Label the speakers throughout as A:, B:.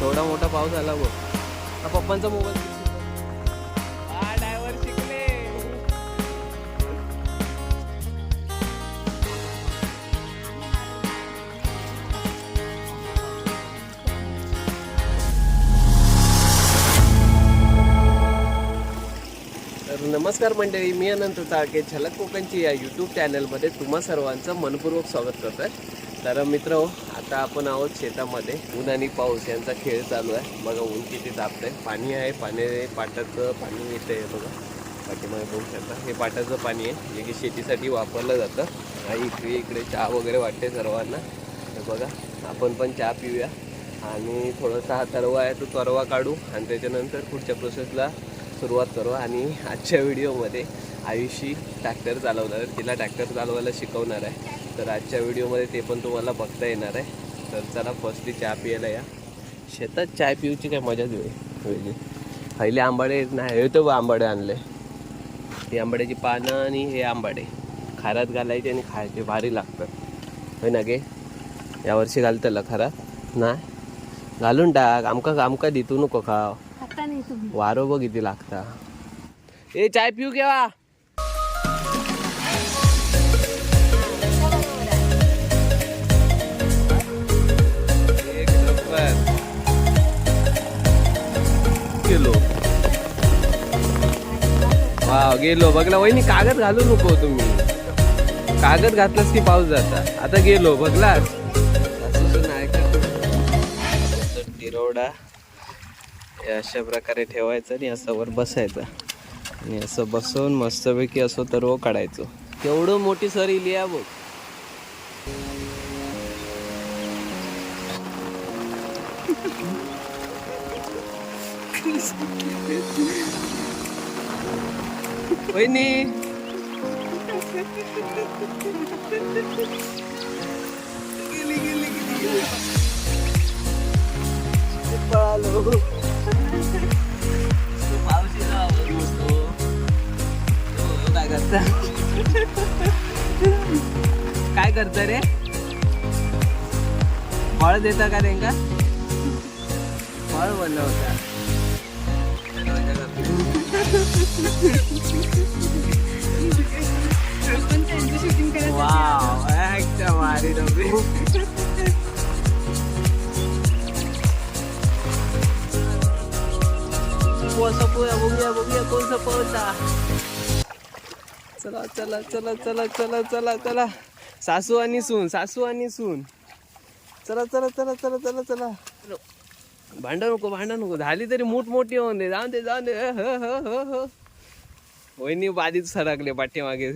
A: थोडा मोठा पाऊस आला बघ. पप्पांचा मोबाईल. ड्रायव्हर शिकले. तर नमस्कार मंडळी मी अनंत ताळके झलक कोकणची या यूट्यूब चॅनलमध्ये तुम्हा सर्वांचं मनपूर्वक स्वागत करतो आहे तर मित्र आता आपण आहोत शेतामध्ये. ऊन आणि पाऊस यांचा खेळ चालू आहे. बघा ऊन किती तापतंय. पाणी आहे पाणी पाटाचं पाणी येतं आहे बघा. पाठीमागे बघू शकता. हे पाटाचं पाणी आहे जे की शेतीसाठी वापरलं जातं. आणि इकडे इकडे चहा वगैरे वाटते सर्वांना. तर बघा आपण पण चहा पिऊया. आणि थोडासा हा तरवा आहे तो तरवा काढू. आणि त्याच्यानंतर पुढच्या प्रोसेसला सुरुवात करू. आणि आजच्या व्हिडिओमध्ये आयुषी ट्रॅक्टर चालवणार. आहे तिला ट्रॅक्टर चालवायला शिकवणार आहे. तर आजच्या व्हिडिओमध्ये ते पण तुम्हाला बघता येणार आहे. तर चला फर्स्टली चहा पियाला या. शेतात चाय पिऊची काय मजाच वेगळी. पहिले आंबाडे नाही हे तर आंबाडे आणले. ही आंबाड्याची पानं आणि हे आंबाडे. खारात घालायचे आणि खायचे भारी लागतात. होय ना गे? यावर्षी घालतलं खरात? नाही? घालून टाक. आमका आमका दितू नको खाव. वारो बघ किती लागता. ए चाय पिऊ केव्हा? गेलो वा गेलो. बघला वहिनी कागद घालू नको तुम्ही. कागद घातलास की पाऊस जाता? आता गेलो बघलास? असं तिरोडा. हे अशा प्रकारे ठेवायचं आणि असं वर बसायचं. आणि असं बसून मस्तपैकी असं तरव काढायचो. केवढं मोठी सर इली आहे बघ. वहिनी. गेली गेली गेली गेली. पळालो मावशीला आवाज मस्तो. हो, काय करता? काय करता रे? फळ देता का त्यांका फळ बनवता.
B: आपण त्यांची शूटिंग करायचं
A: वाव एकदम भारी डबे सपूया बघूया बघूया कोण सपवता चला चला चला चला चला चला चला सासू आणि सून सासू आणि सून चला चला चला चला चला चला भांडा नको भांडा नको. झाली तरी मोठमोठी होऊन दे. जाऊन दे जाऊन दे. ह, ह, वहिनी बाधीच सरकले पाठीमागे.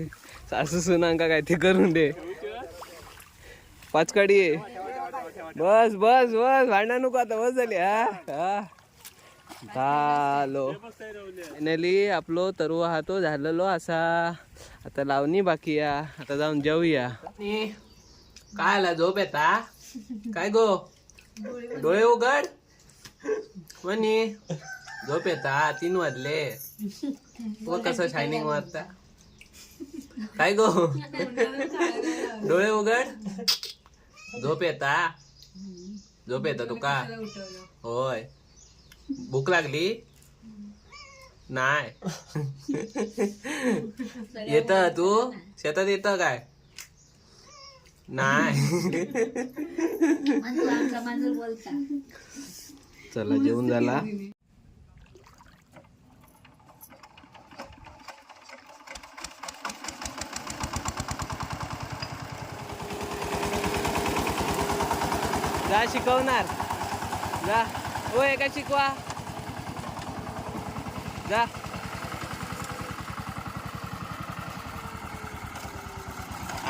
A: सासू सुनांका काय ते करून दे. पाचकाडी बस बस बस. भांडा नको आता बस झाली. हा हा. झालो. फायनली आपलो तरवा हा तो झालेलो असा. आता लावणी बाकी या. आता जाऊन जेऊया. काय आला? झोप येता? काय गो? डोळे उघड? म्हणी झोप येता? तीन वाजले. तो कसं शायनिंग मारता? काय गो? डोळे उघड? झोप येता? झोप येता तुका? होय. भूक लागली? नाही. येत तू? शेतात येत काय? नाही. चला जेवण झाला. जा शिकवणार. जा. हो एका शिकवा? जा.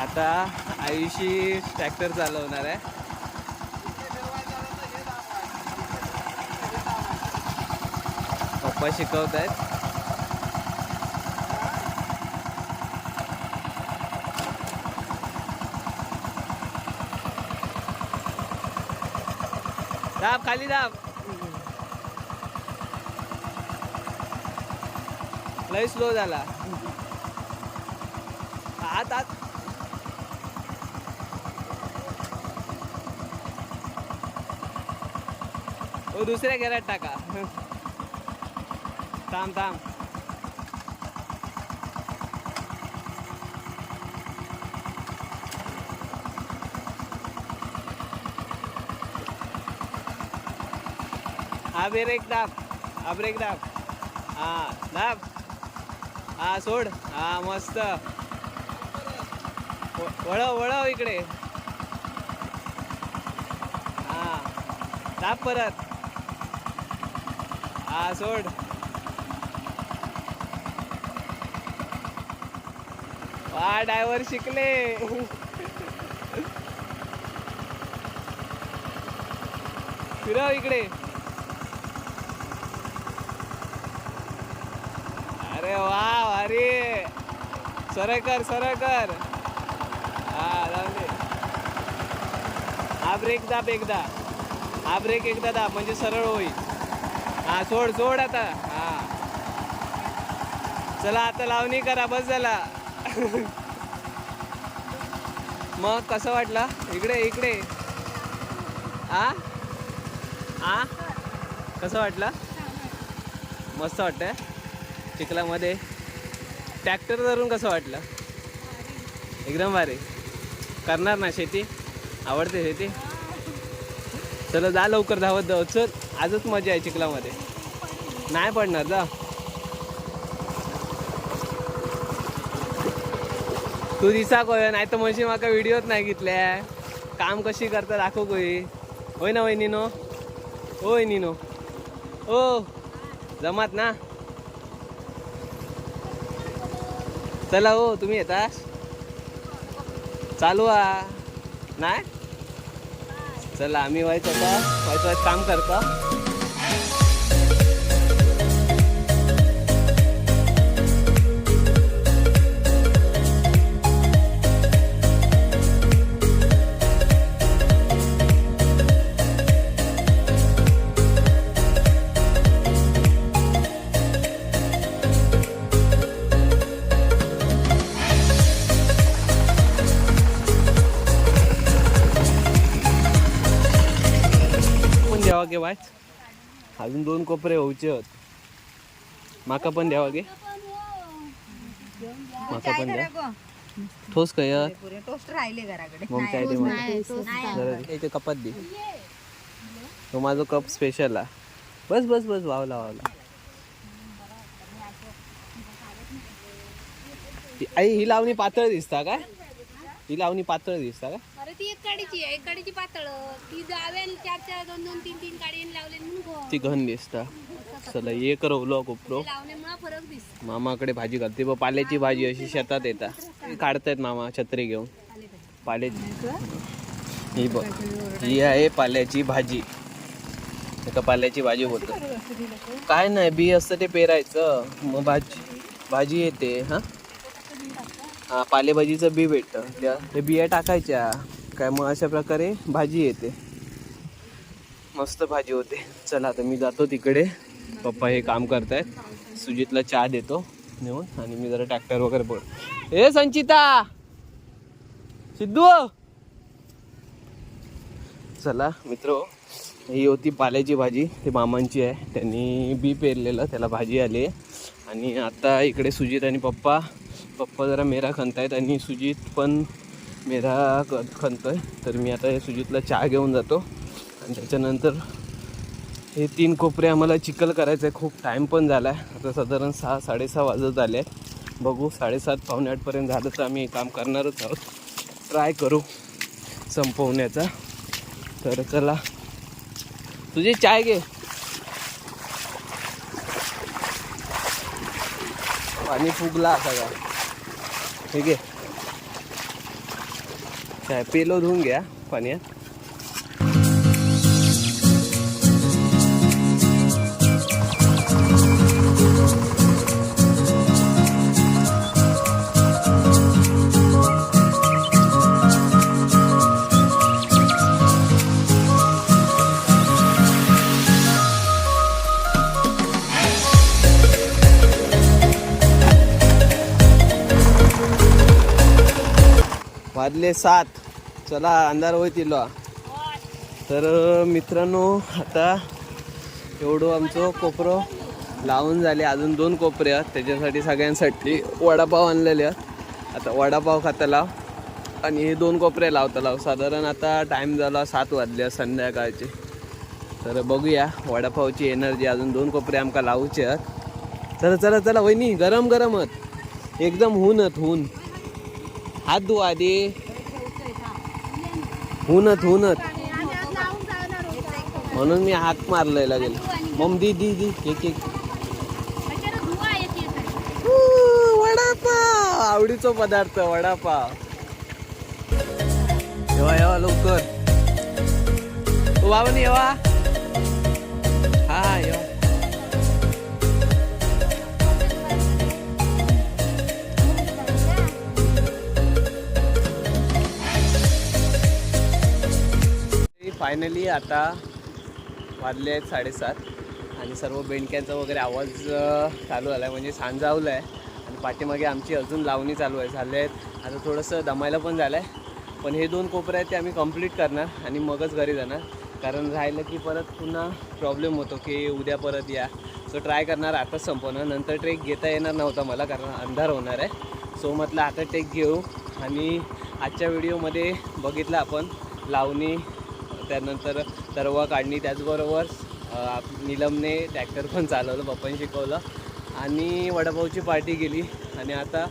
A: आता आयुषी ट्रॅक्टर चालवणार आहे. पप्पा शिकवत आहेत दाब खाली दाब. लय स्लो झाला. आत आत. हो, दुसऱ्या घेऱ्यात टाका. थांब थांब हा ब्रेक दाब हा ब्रेक दाब हा दाब. हा सोड. हा मस्त. व- वळव वळव इकडे. हा दाब परत. हा सोड. वा डायव्हर शिकले. फिरव इकडे. अरे वा अरे सरळ कर सरळ कर हा जाऊन दे. हा ब्रेक दाब एकदा. हा ब्रेक एकदा दाब म्हणजे सरळ होईल. हा सोड सोड आता. हा. चला आता लावणी करा बस झाला. मग कसं वाटलं? इकडे इकडे. आ? आ? कसं वाटलं? मस्त वाटतंय चिखलामध्ये. ट्रॅक्टर धरून कसं वाटलं? एकदम भारी. करणार ना शेती? आवडते शेती? चला जा लवकर धावत जाऊ. चल आजच मजा आहे चिखलामध्ये. नाही पडणार जा. तू दिसा कोय नाही तर म्हणजे माका व्हिडिओत नाही घेतल्या काम कशी करता दाखव कोय होय ना होई निनो? होय निनो. हो. जमात ना? चला हो तुम्ही येता? चालू आ. नाही? चला आम्ही व्हायचं आता. व्हायचं व्हायचं काम करता. अजून दोन कोपरे होऊचे होत. माका पण द्यावा गे. माका पण द्या. ठोस काय
C: टोस्ट राहिले घराकडे.
A: मग काय ते मला जरा दे. इथे कपात दे. तो माझा कप स्पेशल आहे. बस बस बस वावला वावला. आई ही लावणी पातळ दिसता काय? ही लावणी पातळ दिसता का
B: अरे ती एक काडीची आहे एक काडीची पातळ. ती जावेल चार चार दोन दोन तीन तीन काडी लावले
A: ती घन दिसता. चला ये
B: लावण्यामुळे फरक दिसतो.
A: मामाकडे भाजी घालते. बघ पाल्याची भाजी अशी शेतात येता काढतायत मामा छत्री घेऊन. पाल्याची. ही बघ ही आहे पाल्याची भाजी. एका पाल्याची भाजी बोलतो काय नाही बी असतं ते पेरायचं. मग भाजी भाजी येते हा? हा पालेभाजीचं बी भेटतं. त्या ते बिया टाकायच्या. काय मग अशा प्रकारे भाजी येते. मस्त भाजी होते. चला आता मी जातो तिकडे. पप्पा हे काम करतायत. सुजितला चहा देतो नेऊन आणि मी जरा ट्रॅक्टर वगैरे बोल. ए संचिता! सिद्धू! चला मित्र ही होती पाल्याची भाजी. ती मामांची आहे. त्यांनी बी पेरलेलं त्याला भाजी आली. आहे आणि आता इकडे सुजित आणि पप्पा. पप्पा जरा मेरा खणतायत आणि सुजित पण मेरा क आहे तर मी आता हे सुजितला चहा घेऊन जातो. आणि त्याच्यानंतर हे तीन कोपरे आम्हाला चिखल करायचं आहे खूप टाईम पण झाला आहे आता साधारण सहा साडेसहा वाजत आले आहेत बघू साडेसात पावणे आठपर्यंत झालं तर आम्ही काम करणारच आहोत. ट्राय करू संपवण्याचा. तर चला. तुझी चाय घे. पाणी फुगला असा ठीक आहे घे चाय पेलो धुवून पाण्यात वाजले सात। चला अंधार होईल तर मित्रांनो आता एवढं आमचं कोपरं लावून झाले. अजून दोन कोपरे आहेत. त्याच्यासाठी सगळ्यांसाठी वडापाव आणलेले आहेत. आता वडापाव खाता लाव. आणि हे दोन कोपरे लावता लाव. साधारण आता टाईम झाला सात वाजले संध्याकाळचे. तर बघूया वडापावची एनर्जी अजून दोन कोपरे आमका लावूचे आहेत. चला चला चला वहिनी गरम गरम एकदम हुनत हून हात धुवा आधी. हुनत हुनत. म्हणून मी हाक मारलाय लागेल मम दी दी दी एक एक. वडापाव. आवडीचा पदार्थ वडापाव. येवा येवा लवकर. बाबा येवा. हा हा येवा. फायनली आता वाजले आहेत साडेसात आणि सर्व बेंडक्यांचा वगैरे आवाज चालू झाला आहे म्हणजे सांजावलं आहे आणि पाठीमागे आमची अजून लावणी चालू आहे. झाले आहेत. आता थोडंसं दमायला पण झालं आहे पण हे दोन कोपरे आहेत ते आम्ही कंप्लीट करणार आणि मगच घरी जाणार. कारण राहिलं की परत पुन्हा प्रॉब्लेम होतो की उद्या परत या. सो ट्राय करणार. आताच संपवणार. नंतर ट्रेक घेता येणार नव्हता मला कारण अंधार होणार आहे. सो म्हटलं आता ट्रेक घेऊ. आणि आजच्या व्हिडिओमध्ये बघितलं आपण लावणी त्यानंतर तरवा काढणी त्याचबरोबर निलमने नीलमने ट्रॅक्टर पण चालवलं पप्पांनी शिकवलं. आणि वडापावची पार्टी गेली आणि आता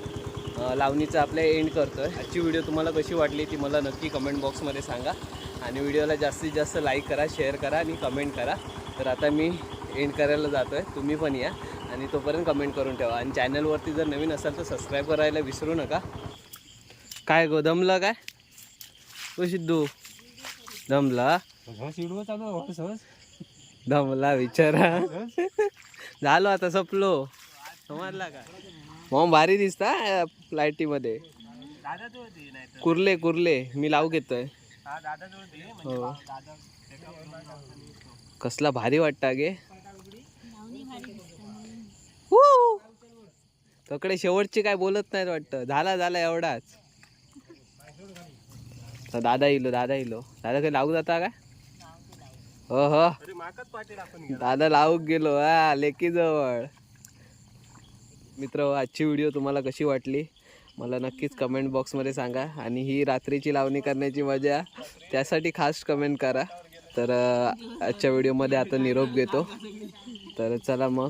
A: लावणीचं आपल्या एंड करतो आहे आजची व्हिडिओ तुम्हाला कशी वाटली ती मला नक्की कमेंट बॉक्समध्ये सांगा. आणि व्हिडिओला जास्तीत जास्त लाईक करा शेअर करा आणि कमेंट करा. तर आता मी एंड करायला जातो आहे तुम्ही पण या आणि तोपर्यंत कमेंट करून ठेवा. आणि चॅनलवरती जर नवीन असाल तर सबस्क्राईब करायला विसरू नका. काय गोदमलं काय? ओ सिद्धू. दमला? दमला विचारा झालो आता सपलो. समजला का? मग भारी दिसता लाईटीमध्ये. कुर्ले कुर्ले. मी लावू घेतोय. हो. कसला भारी वाटता गे हू! तकडे शेवटची काय बोलत नाहीत वाटतं. झाला झाला एवढाच. तर दादा येलो दादा येलो दादा काही लावू जाता काय? हो हो. दादा लावूक गेलो हा लेकी जवळ. मित्र हो, आजची व्हिडिओ तुम्हाला कशी वाटली? मला नक्कीच कमेंट बॉक्समध्ये सांगा. आणि ही रात्रीची लावणी करण्याची मजा त्यासाठी खास कमेंट करा. तर आजच्या व्हिडिओमध्ये आता निरोप घेतो. तर चला मग.